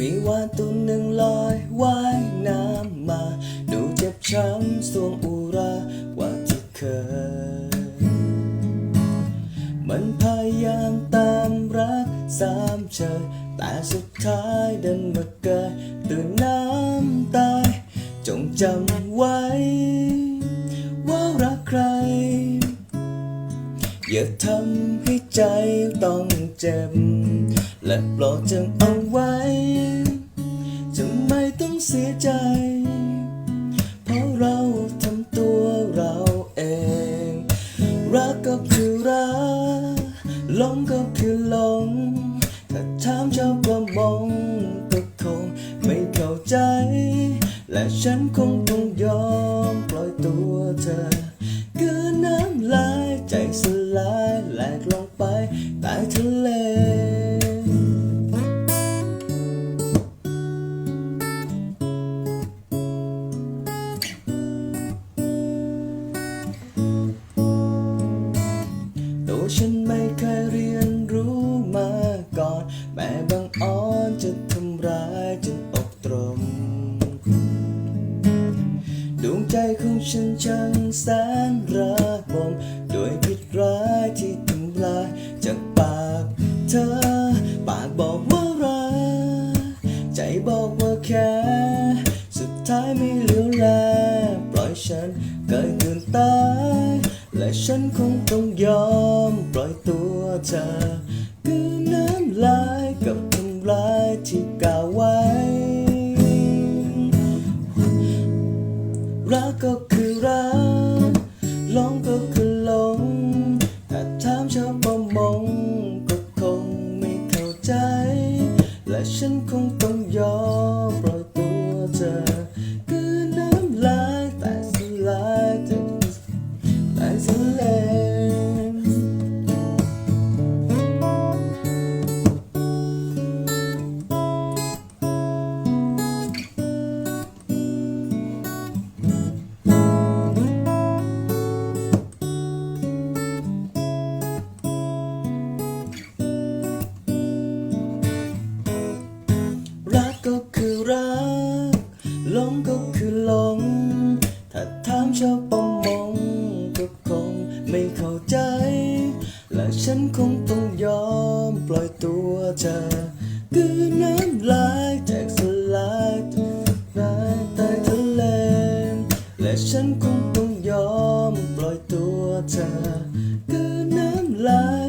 ตัวหนึ่งลอยว่ายน้ำมา ดูเจ็บช้ำสวงอุรากว่าที่เคย มันพยายามตามรักสามเชยแต่สุดท้ายดันมาเกิดตื่นน้ำตาย จงจำไว้ ว่ารักใคร อย่าทำให้ใจต้องเจ็บและโปรดจำเอาไว้ เสียใจ เพราะเราทำตัวเราเอง รักก็คือรักหลงก็คือหลง ถ้าถามชาวประมงก็คงไม่เข้าใจ และฉันคงต้องยอมปล่อยตัวเธอ ฉันไม่เคยเรียนรู้มาก่อน แม่บางอ่อนจะทำร้ายจนอกตรมดวงใจของฉันช่างแสนระบมด้วยพิษร้ายที่ทำลายจากปากเธอ ปากบอกว่ารักใจบอกว่าแค่สุดท้ายไม่เหลียวแลปล่อยฉันเกิดเกินตายและฉันคงต้องยอม เธอคือน้ำลายกับทำร้ายที่กล่าวไว้ รักก็คือรักหลงก็คือหลงถ้าถามชาวประมงก็คงไม่เข้าใจ และฉันคงต้องยอมปล่อยตัวเธอ หลงก็คือหลง ถ้าถามชาวประมงก็คงไม่เข้าใจ และฉันคงต้องยอมปล่อยตัวเธอกือน้ำลายแตกสลายลายใต้ทะเล และฉันคงต้องยอมปล่อยตัวเธอกือน้ำลาย